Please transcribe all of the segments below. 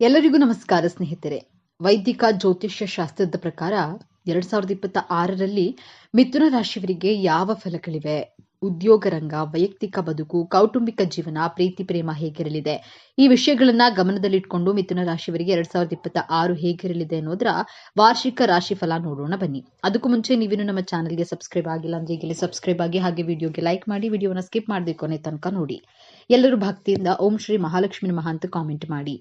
ಎಲ್ಲರಿಗೂ ನಮಸ್ಕಾರ ಸ್ನೇಹಿತರೆ. ವೈದಿಕ, ಜ್ಯೋತಿಷ್ಯ ಶಾಸ್ತ್ರದ ಪ್ರಕಾರ ಎರಡ್ ಸಾವಿರದ ಇಪ್ಪತ್ತ ಆರರಲ್ಲಿ ಮಿಥುನ ರಾಶಿಯವರಿಗೆ ಯಾವ ಫಲಗಳಿವೆ? ಉದ್ಯೋಗ ರಂಗ, ವೈಯಕ್ತಿಕ ಬದುಕು, ಕೌಟುಂಬಿಕ ಜೀವನ, ಪ್ರೀತಿ, ಪ್ರೇಮ ಹೇಗಿರಲಿದೆ? ಈ ವಿಷಯಗಳನ್ನ ಗಮನದಲ್ಲಿಟ್ಕೊಂಡು ಮಿಥುನ ರಾಶಿಯವರಿಗೆ ಎರಡ್ ಸಾವಿರದ ಇಪ್ಪತ್ತ ಆರು ಹೇಗಿರಲಿದೆ ಅನ್ನೋದರ ವಾರ್ಷಿಕ ರಾಶಿ ಫಲ ನೋಡೋಣ ಬನ್ನಿ. ಅದಕ್ಕೂ ಮುಂಚೆ ನೀವಿನ್ನು ನಮ್ಮ ಚಾನಲ್ಗೆ ಸಬ್ಸ್ಕ್ರೈಬ್ ಆಗಿಲ್ಲ ಅಂದ್ರೆ ಈಗಲೇ ಸಬ್ಸ್ಕ್ರೈಬ್ ಆಗಿ ಹಾಗೆ ವಿಡಿಯೋಗೆ ಲೈಕ್ ಮಾಡಿ, ವಿಡಿಯೋನ ಸ್ಕಿಪ್ ಮಾಡದೆ ಕೊನೆ ತನಕ ನೋಡಿ. ಎಲ್ಲರೂ ಭಕ್ತಿಯಿಂದ ಓಂ ಶ್ರೀ ಮಹಾಲಕ್ಷ್ಮಿ ನಮಃ ಅಂತ ಕಾಮೆಂಟ್ ಮಾಡಿ.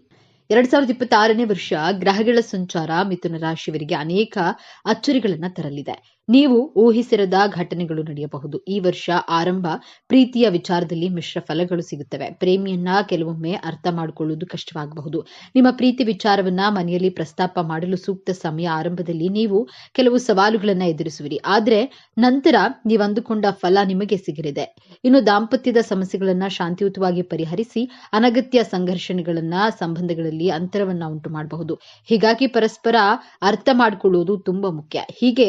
ಎರಡ್ ಸಾವಿರದ ಇಪ್ಪತ್ತಾರನೇ ವರ್ಷ ಗ್ರಹಗಳ ಸಂಚಾರ ಮಿಥುನ ರಾಶಿಯವರಿಗೆ ಅನೇಕ ಅಚ್ಚರಿಗಳನ್ನ ತರಲಿದೆ. ನೀವು ಊಹಿಸಿರದ ಘಟನೆಗಳು ನಡೆಯಬಹುದು. ಈ ವರ್ಷ ಆರಂಭ ಪ್ರೀತಿಯ ವಿಚಾರದಲ್ಲಿ ಮಿಶ್ರ ಫಲಗಳು ಸಿಗುತ್ತವೆ. ಪ್ರೇಮಿಯನ್ನ ಕೆಲವೊಮ್ಮೆ ಅರ್ಥ ಮಾಡಿಕೊಳ್ಳುವುದು ಕಷ್ಟವಾಗಬಹುದು. ನಿಮ್ಮ ಪ್ರೀತಿ ವಿಚಾರವನ್ನ ಮನೆಯಲ್ಲಿ ಪ್ರಸ್ತಾಪ ಮಾಡಲು ಸೂಕ್ತ ಸಮಯ ಆರಂಭದಲ್ಲಿ ನೀವು ಕೆಲವು ಸವಾಲುಗಳನ್ನ ಎದುರಿಸುವಿರಿ. ಆದ್ರೆ ನಂತರ ನೀವು ಅಂದುಕೊಂಡ ಫಲ ನಿಮಗೆ ಸಿಗಲಿದೆ. ಇನ್ನು ದಾಂಪತ್ಯದ ಸಮಸ್ಯೆಗಳನ್ನ ಶಾಂತಿಯುತವಾಗಿ ಪರಿಹರಿಸಿ ಅನಗತ್ಯ ಸಂಘರ್ಷಣೆಗಳನ್ನ ಸಂಬಂಧಗಳಲ್ಲಿ ಅಂತರವನ್ನ ಉಂಟು ಮಾಡಬಹುದು ಹೀಗಾಗಿ ಪರಸ್ಪರ ಅರ್ಥ ಮಾಡಿಕೊಳ್ಳುವುದು ತುಂಬಾ ಮುಖ್ಯ. ಹೀಗೆ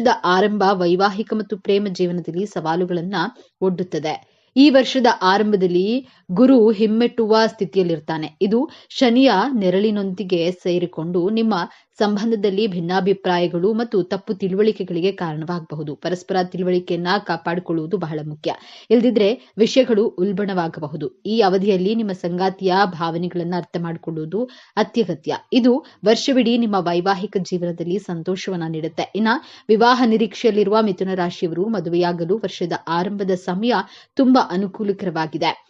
ವರ್ಷದ ಆರಂಭ ವೈವಾಹಿಕ ಮತ್ತು ಪ್ರೇಮ ಜೀವನದಲ್ಲಿ ಸವಾಲುಗಳನ್ನ ಒಡ್ಡುತ್ತದೆ. ಈ ವರ್ಷದ ಆರಂಭದಲ್ಲಿ ಗುರು ಹಿಮ್ಮೆಟ್ಟುವ ಸ್ಥಿತಿಯಲ್ಲಿರ್ತಾನೆ. ಇದು ಶನಿಯ ನೆರಳಿನೊಂದಿಗೆ ಸೇರಿಕೊಂಡು ನಿಮ್ಮ ಸಂಬಂಧದಲ್ಲಿ ಭಿನ್ನಾಭಿಪ್ರಾಯಗಳು ಮತ್ತು ತಪ್ಪು ತಿಳುವಳಿಕೆಗಳಿಗೆ ಕಾರಣವಾಗಬಹುದು. ಪರಸ್ಪರ ತಿಳುವಳಿಕೆಯನ್ನ ಕಾಪಾಡಿಕೊಳ್ಳುವುದು ಬಹಳ ಮುಖ್ಯ. ಇಲ್ದಿದ್ರೆ ವಿಷಯಗಳು ಉಲ್ಬಣವಾಗಬಹುದು. ಈ ಅವಧಿಯಲ್ಲಿ ನಿಮ್ಮ ಸಂಗಾತಿಯ ಭಾವನೆಗಳನ್ನ ಅರ್ಥ ಮಾಡಿಕೊಳ್ಳುವುದು ಅತ್ಯಗತ್ಯ. ಇದು ವರ್ಷವಿಡೀ ನಿಮ್ಮ ವೈವಾಹಿಕ ಜೀವನದಲ್ಲಿ ಸಂತೋಷವನ್ನ ನೀಡುತ್ತೆ. ಇನ್ನ ವಿವಾಹ ನಿರೀಕ್ಷೆಯಲ್ಲಿರುವ ಮಿಥುನ ರಾಶಿಯವರು ಮದುವೆಯಾಗಲು ವರ್ಷದ ಆರಂಭದ ಸಮಯ ತುಂಬಾ ಅನುಕೂಲಕರವಾಗಿದೆ.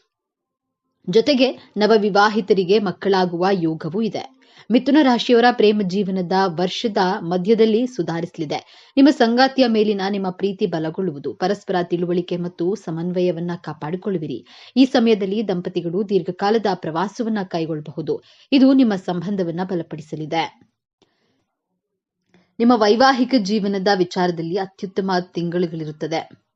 ಜೊತೆಗೆ ನವವಿವಾಹಿತರಿಗೆ ಮಕ್ಕಳಾಗುವ ಯೋಗವೂ ಇದೆ. ಮಿಥುನ ರಾಶಿಯವರ ಪ್ರೇಮ ಜೀವನದ ವರ್ಷದ ಮಧ್ಯದಲ್ಲಿ ಸುಧಾರಿಸಲಿದೆ. ನಿಮ್ಮ ಸಂಗಾತಿಯ ಮೇಲಿನ ನಿಮ್ಮ ಪ್ರೀತಿ ಬಲಗೊಳ್ಳುವುದು, ಪರಸ್ಪರ ತಿಳುವಳಿಕೆ ಮತ್ತು ಸಮನ್ವಯವನ್ನ ಕಾಪಾಡಿಕೊಳ್ಳುವಿರಿ. ಈ ಸಮಯದಲ್ಲಿ ದಂಪತಿಗಳು ದೀರ್ಘಕಾಲದ ಪ್ರವಾಸವನ್ನ ಕೈಗೊಳ್ಳಬಹುದು. ಇದು ನಿಮ್ಮ ಸಂಬಂಧವನ್ನ ಬಲಪಡಿಸಲಿದೆ. ನಿಮ್ಮ ವೈವಾಹಿಕ ಜೀವನದ ವಿಚಾರದಲ್ಲಿ ಅತ್ಯುತ್ತಮ ತಿಂಗಳುಗಳಿರುತ್ತದೆ.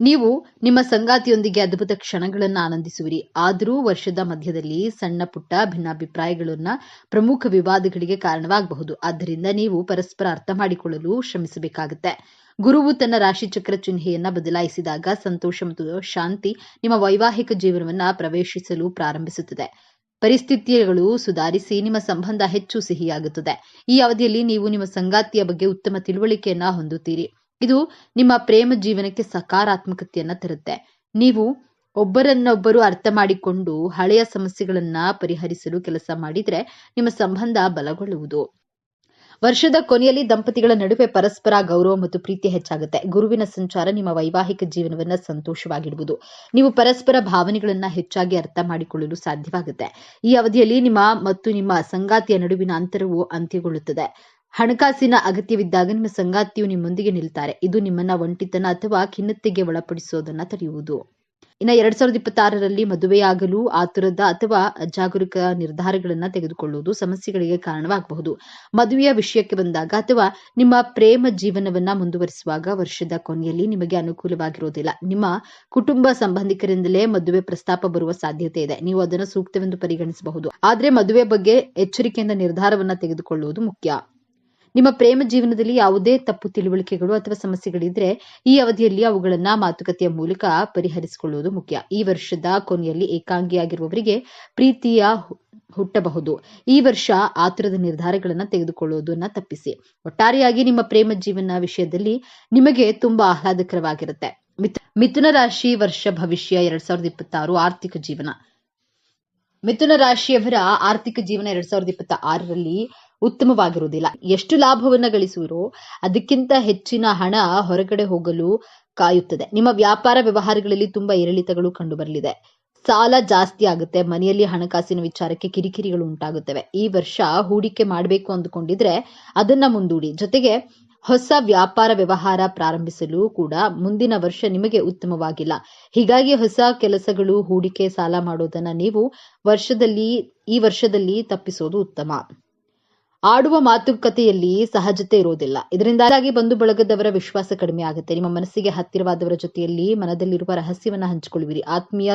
ನೀವು ನಿಮ್ಮ ಸಂಗಾತಿಯೊಂದಿಗೆ ಅದ್ಭುತ ಕ್ಷಣಗಳನ್ನು ಆನಂದಿಸುವಿರಿ. ಆದರೂ ವರ್ಷದ ಮಧ್ಯದಲ್ಲಿ ಸಣ್ಣ ಪುಟ್ಟ ಭಿನ್ನಾಭಿಪ್ರಾಯಗಳನ್ನ ಪ್ರಮುಖ ವಿವಾದಗಳಿಗೆ ಕಾರಣವಾಗಬಹುದು. ಆದ್ದರಿಂದ ನೀವು ಪರಸ್ಪರ ಅರ್ಥ ಮಾಡಿಕೊಳ್ಳಲು ಶ್ರಮಿಸಬೇಕಾಗುತ್ತೆ. ಗುರುವು ತನ್ನ ರಾಶಿಚಕ್ರ ಚಿಹ್ನೆಯನ್ನ ಬದಲಾಯಿಸಿದಾಗ ಸಂತೋಷ ಮತ್ತು ಶಾಂತಿ ನಿಮ್ಮ ವೈವಾಹಿಕ ಜೀವನವನ್ನ ಪ್ರವೇಶಿಸಲು ಪ್ರಾರಂಭಿಸುತ್ತದೆ. ಪರಿಸ್ಥಿತಿಗಳು ಸುಧಾರಿಸಿ ನಿಮ್ಮ ಸಂಬಂಧ ಹೆಚ್ಚು ಸಿಹಿಯಾಗುತ್ತದೆ. ಈ ಅವಧಿಯಲ್ಲಿ ನೀವು ನಿಮ್ಮ ಸಂಗಾತಿಯ ಬಗ್ಗೆ ಉತ್ತಮ ತಿಳುವಳಿಕೆಯನ್ನ ಹೊಂದುತ್ತೀರಿ. ಇದು ನಿಮ್ಮ ಪ್ರೇಮ ಜೀವನಕ್ಕೆ ಸಕಾರಾತ್ಮಕತೆಯನ್ನ ತರುತ್ತೆ. ನೀವು ಒಬ್ಬರನ್ನೊಬ್ಬರು ಅರ್ಥ ಮಾಡಿಕೊಂಡು ಹಳೆಯ ಸಮಸ್ಯೆಗಳನ್ನ ಪರಿಹರಿಸಲು ಕೆಲಸ ಮಾಡಿದ್ರೆ ನಿಮ್ಮ ಸಂಬಂಧ ಬಲಗೊಳ್ಳುವುದು. ವರ್ಷದ ಕೊನೆಯಲ್ಲಿ ದಂಪತಿಗಳ ನಡುವೆ ಪರಸ್ಪರ ಗೌರವ ಮತ್ತು ಪ್ರೀತಿ ಹೆಚ್ಚಾಗುತ್ತೆ. ಗುರುವಿನ ಸಂಚಾರ ನಿಮ್ಮ ವೈವಾಹಿಕ ಜೀವನವನ್ನ ಸಂತೋಷವಾಗಿಡುವುದು. ನೀವು ಪರಸ್ಪರ ಭಾವನೆಗಳನ್ನ ಹೆಚ್ಚಾಗಿ ಅರ್ಥ ಮಾಡಿಕೊಳ್ಳಲು ಸಾಧ್ಯವಾಗುತ್ತೆ. ಈ ಅವಧಿಯಲ್ಲಿ ನಿಮ್ಮ ಮತ್ತು ನಿಮ್ಮ ಸಂಗಾತಿಯ ನಡುವಿನ ಅಂತರವು ಅಂತ್ಯಗೊಳ್ಳುತ್ತದೆ. ಹಣಕಾಸಿನ ಅಗತ್ಯವಿದ್ದಾಗ ನಿಮ್ಮ ಸಂಗಾತಿಯು ನಿಮ್ಮೊಂದಿಗೆ ನಿಲ್ತಾರೆ. ಇದು ನಿಮ್ಮನ್ನ ಒಂಟಿತನ ಅಥವಾ ಖಿನ್ನತೆಗೆ ಒಳಪಡಿಸೋದನ್ನ ತಡೆಯುವುದು. ಇನ್ನು ಎರಡ್ ಸಾವಿರದ ಇಪ್ಪತ್ತಾರರಲ್ಲಿ ಮದುವೆಯಾಗಲು ಆತುರದ ಅಥವಾ ಅಜಾಗರೂಕ ನಿರ್ಧಾರಗಳನ್ನ ತೆಗೆದುಕೊಳ್ಳುವುದು ಸಮಸ್ಯೆಗಳಿಗೆ ಕಾರಣವಾಗಬಹುದು. ಮದುವೆಯ ವಿಷಯಕ್ಕೆ ಬಂದಾಗ ಅಥವಾ ನಿಮ್ಮ ಪ್ರೇಮ ಜೀವನವನ್ನ ಮುಂದುವರಿಸುವಾಗ ವರ್ಷದ ಕೊನೆಯಲ್ಲಿ ನಿಮಗೆ ಅನುಕೂಲವಾಗಿರುವುದಿಲ್ಲ ನಿಮ್ಮ ಕುಟುಂಬ ಸಂಬಂಧಿಕರಿಂದಲೇ ಮದುವೆ ಪ್ರಸ್ತಾಪ ಬರುವ ಸಾಧ್ಯತೆ ಇದೆ. ನೀವು ಅದನ್ನು ಸೂಕ್ತವೆಂದು ಪರಿಗಣಿಸಬಹುದು. ಆದ್ರೆ ಮದುವೆ ಬಗ್ಗೆ ಎಚ್ಚರಿಕೆಯಿಂದ ನಿರ್ಧಾರವನ್ನ ತೆಗೆದುಕೊಳ್ಳುವುದು ಮುಖ್ಯ. ನಿಮ್ಮ ಪ್ರೇಮ ಜೀವನದಲ್ಲಿ ಯಾವುದೇ ತಪ್ಪು ತಿಳುವಳಿಕೆಗಳು ಅಥವಾ ಸಮಸ್ಯೆಗಳಿದ್ರೆ ಈ ಅವಧಿಯಲ್ಲಿ ಅವುಗಳನ್ನ ಮಾತುಕತೆಯ ಮೂಲಕ ಪರಿಹರಿಸಿಕೊಳ್ಳುವುದು ಮುಖ್ಯ. ಈ ವರ್ಷದ ಕೊನೆಯಲ್ಲಿ ಏಕಾಂಗಿಯಾಗಿರುವವರಿಗೆ ಪ್ರೀತಿಯ ಹುಟ್ಟಬಹುದು. ಈ ವರ್ಷ ಆತುರದ ನಿರ್ಧಾರಗಳನ್ನ ತೆಗೆದುಕೊಳ್ಳುವುದನ್ನ ತಪ್ಪಿಸಿ. ಒಟ್ಟಾರೆಯಾಗಿ ನಿಮ್ಮ ಪ್ರೇಮ ಜೀವನ ವಿಷಯದಲ್ಲಿ ನಿಮಗೆ ತುಂಬಾ ಆಹ್ಲಾದಕರವಾಗಿರುತ್ತೆ. ಮಿಥುನ ರಾಶಿ ವರ್ಷ ಭವಿಷ್ಯ ಎರಡ್ ಸಾವಿರದ ಇಪ್ಪತ್ತಾರು ಆರ್ಥಿಕ ಜೀವನ. ಮಿಥುನ ರಾಶಿಯವರ ಆರ್ಥಿಕ ಜೀವನ ಎರಡ್ ಸಾವಿರದ ಇಪ್ಪತ್ತ ಆರರಲ್ಲಿ ಉತ್ತಮವಾಗಿರುವುದಿಲ್ಲ. ಎಷ್ಟು ಲಾಭವನ್ನ ಗಳಿಸುವಿರೋ ಅದಕ್ಕಿಂತ ಹೆಚ್ಚಿನ ಹಣ ಹೊರಗಡೆ ಹೋಗಲು ಕಾಯುತ್ತದೆ. ನಿಮ್ಮ ವ್ಯಾಪಾರ ವ್ಯವಹಾರಗಳಲ್ಲಿ ತುಂಬಾ ಏರಿಳಿತಗಳು ಕಂಡುಬರಲಿದೆ. ಸಾಲ ಜಾಸ್ತಿ ಆಗುತ್ತೆ. ಮನೆಯಲ್ಲಿ ಹಣಕಾಸಿನ ವಿಚಾರಕ್ಕೆ ಕಿರಿಕಿರಿಗಳು ಉಂಟಾಗುತ್ತವೆ. ಈ ವರ್ಷ ಹೂಡಿಕೆ ಮಾಡಬೇಕು ಅಂದುಕೊಂಡಿದ್ರೆ ಅದನ್ನ ಮುಂದೂಡಿ. ಜೊತೆಗೆ ಹೊಸ ವ್ಯಾಪಾರ ವ್ಯವಹಾರ ಪ್ರಾರಂಭಿಸಲು ಕೂಡ ಮುಂದಿನ ವರ್ಷ ನಿಮಗೆ ಉತ್ತಮವಾಗಿಲ್ಲ. ಹೀಗಾಗಿ ಹೊಸ ಕೆಲಸಗಳು, ಹೂಡಿಕೆ, ಸಾಲ ಮಾಡೋದನ್ನ ನೀವು ವರ್ಷದಲ್ಲಿ, ಈ ವರ್ಷದಲ್ಲಿ ತಪ್ಪಿಸೋದು ಉತ್ತಮ. ಆಡುವ ಮಾತುಕತೆಯಲ್ಲಿ ಸಹಜತೆ ಇರೋದಿಲ್ಲ ಇದರಿಂದಾಗಿ ಬಂಧು ಬಳಗದವರ ವಿಶ್ವಾಸ ಕಡಿಮೆ ಆಗುತ್ತೆ. ನಿಮ್ಮ ಮನಸ್ಸಿಗೆ ಹತ್ತಿರವಾದವರ ಜೊತೆಯಲ್ಲಿ ಮನದಲ್ಲಿರುವ ರಹಸ್ಯವನ್ನ ಹಂಚಿಕೊಳ್ಳುವಿರಿ. ಆತ್ಮೀಯ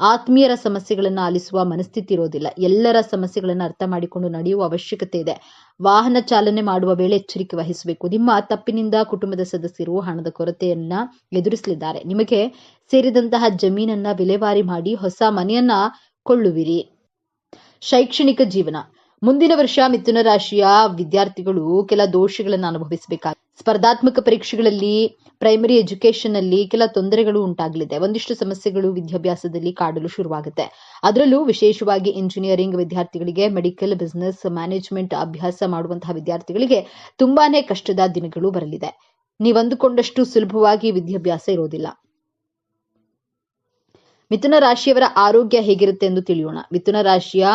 ಆತ್ಮೀಯರ ಸಮಸ್ಯೆಗಳನ್ನ ಆಲಿಸುವ ಮನಸ್ಥಿತಿ ಇರೋದಿಲ್ಲ ಎಲ್ಲರ ಸಮಸ್ಯೆಗಳನ್ನ ಅರ್ಥ ಮಾಡಿಕೊಂಡು ನಡೆಯುವ ಅವಶ್ಯಕತೆ ಇದೆ. ವಾಹನ ಚಾಲನೆ ಮಾಡುವ ವೇಳೆ ಎಚ್ಚರಿಕೆ ವಹಿಸಬೇಕು. ನಿಮ್ಮ ತಪ್ಪಿನಿಂದ ಕುಟುಂಬದ ಸದಸ್ಯರು ಹಣದ ಕೊರತೆಯನ್ನ ಎದುರಿಸಲಿದ್ದಾರೆ. ನಿಮಗೆ ಸೇರಿದಂತಹ ಜಮೀನನ್ನ ವಿಲೇವಾರಿ ಮಾಡಿ ಹೊಸ ಮನೆಯನ್ನ ಕೊಳ್ಳುವಿರಿ. ಶೈಕ್ಷಣಿಕ ಜೀವನ. ಮುಂದಿನ ವರ್ಷ ಮಿಥುನ ರಾಶಿಯ ವಿದ್ಯಾರ್ಥಿಗಳು ಕೆಲ ದೋಷಗಳನ್ನು ಅನುಭವಿಸಬೇಕಾಗ, ಸ್ಪರ್ಧಾತ್ಮಕ ಪರೀಕ್ಷೆಗಳಲ್ಲಿ ಪ್ರೈಮರಿ ಎಜುಕೇಶನ್ ಅಲ್ಲಿ ಕೆಲ ತೊಂದರೆಗಳು ಉಂಟಾಗಲಿದೆ. ಒಂದಿಷ್ಟು ಸಮಸ್ಯೆಗಳು ವಿದ್ಯಾಭ್ಯಾಸದಲ್ಲಿ ಕಾಡಲು ಶುರುವಾಗುತ್ತೆ. ಅದರಲ್ಲೂ ವಿಶೇಷವಾಗಿ ಇಂಜಿನಿಯರಿಂಗ್ ವಿದ್ಯಾರ್ಥಿಗಳಿಗೆ ಮೆಡಿಕಲ್ ಬಿಸ್ನೆಸ್ ಮ್ಯಾನೇಜ್ಮೆಂಟ್ ಅಭ್ಯಾಸ ಮಾಡುವಂತಹ ವಿದ್ಯಾರ್ಥಿಗಳಿಗೆ ತುಂಬಾನೇ ಕಷ್ಟದ ದಿನಗಳು ಬರಲಿದೆ. ನೀವಂದುಕೊಂಡಷ್ಟು ಸುಲಭವಾಗಿ ವಿದ್ಯಾಭ್ಯಾಸ ಇರೋದಿಲ್ಲ. ಮಿಥುನ ರಾಶಿಯವರ ಆರೋಗ್ಯ ಹೇಗಿರುತ್ತೆ ಎಂದು ತಿಳಿಯೋಣ. ಮಿಥುನ ರಾಶಿಯ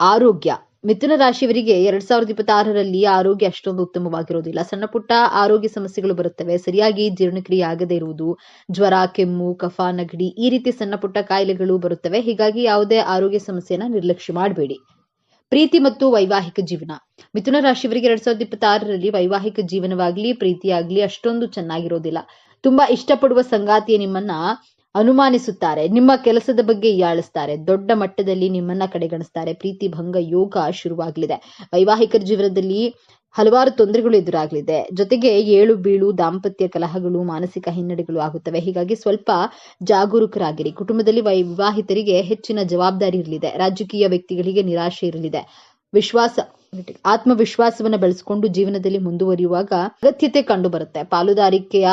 ಆರೋಗ್ಯ. ಮಿಥುನ ರಾಶಿಯವರಿಗೆ ಎರಡ್ ಸಾವಿರದ ಇಪ್ಪತ್ತಾರರಲ್ಲಿ ಆರೋಗ್ಯ ಅಷ್ಟೊಂದು ಉತ್ತಮವಾಗಿರೋದಿಲ್ಲ. ಸಣ್ಣ ಪುಟ್ಟ ಆರೋಗ್ಯ ಸಮಸ್ಯೆಗಳು ಬರುತ್ತವೆ. ಸರಿಯಾಗಿ ಜೀರ್ಣಕ್ರಿಯೆ ಆಗದೇ ಇರುವುದು, ಜ್ವರ, ಕೆಮ್ಮು, ಕಫ, ನಗಡಿ ಈ ರೀತಿ ಸಣ್ಣ ಪುಟ್ಟ ಕಾಯಿಲೆಗಳು ಬರುತ್ತವೆ. ಹೀಗಾಗಿ ಯಾವುದೇ ಆರೋಗ್ಯ ಸಮಸ್ಯೆಯನ್ನ ನಿರ್ಲಕ್ಷ್ಯ ಮಾಡಬೇಡಿ. ಪ್ರೀತಿ ಮತ್ತು ವೈವಾಹಿಕ ಜೀವನ. ಮಿಥುನ ರಾಶಿಯವರಿಗೆ ಎರಡ್ ಸಾವಿರದ ಇಪ್ಪತ್ತಾರರಲ್ಲಿ ವೈವಾಹಿಕ ಜೀವನವಾಗ್ಲಿ, ಪ್ರೀತಿಯಾಗ್ಲಿ ಅಷ್ಟೊಂದು ಚೆನ್ನಾಗಿರೋದಿಲ್ಲ. ತುಂಬಾ ಇಷ್ಟಪಡುವ ಸಂಗಾತಿಯ ನಿಮ್ಮನ್ನ ಅನುಮಾನಿಸುತ್ತಾರೆ. ನಿಮ್ಮ ಕೆಲಸದ ಬಗ್ಗೆ ಯಾಳಿಸ್ತಾರೆ. ದೊಡ್ಡ ಮಟ್ಟದಲ್ಲಿ ನಿಮ್ಮನ್ನ ಕಡೆಗಣಿಸ್ತಾರೆ. ಪ್ರೀತಿ, ಭಂಗ, ಯೋಗ ಶುರುವಾಗಲಿದೆ. ವೈವಾಹಿಕರ ಜೀವನದಲ್ಲಿ ಹಲವಾರು ತೊಂದರೆಗಳು ಎದುರಾಗಲಿದೆ. ಜೊತೆಗೆ ಏಳು, ಬೀಳು, ದಾಂಪತ್ಯ ಕಲಹಗಳು, ಮಾನಸಿಕ ಹಿನ್ನಡೆಗಳು ಆಗುತ್ತವೆ. ಹೀಗಾಗಿ ಸ್ವಲ್ಪ ಜಾಗರೂಕರಾಗಿರಿ. ಕುಟುಂಬದಲ್ಲಿ ವಿವಾಹಿತರಿಗೆ ಹೆಚ್ಚಿನ ಜವಾಬ್ದಾರಿ ಇರಲಿದೆ. ರಾಜಕೀಯ ವ್ಯಕ್ತಿಗಳಿಗೆ ನಿರಾಶೆ ಇರಲಿದೆ. ವಿಶ್ವಾಸ, ಆತ್ಮವಿಶ್ವಾಸವನ್ನು ಬೆಳೆಸಿಕೊಂಡು ಜೀವನದಲ್ಲಿ ಮುಂದುವರಿಯುವಾಗ ಅಗತ್ಯತೆ ಕಂಡು ಬರುತ್ತೆ ಪಾಲುದಾರಿಕೆಯ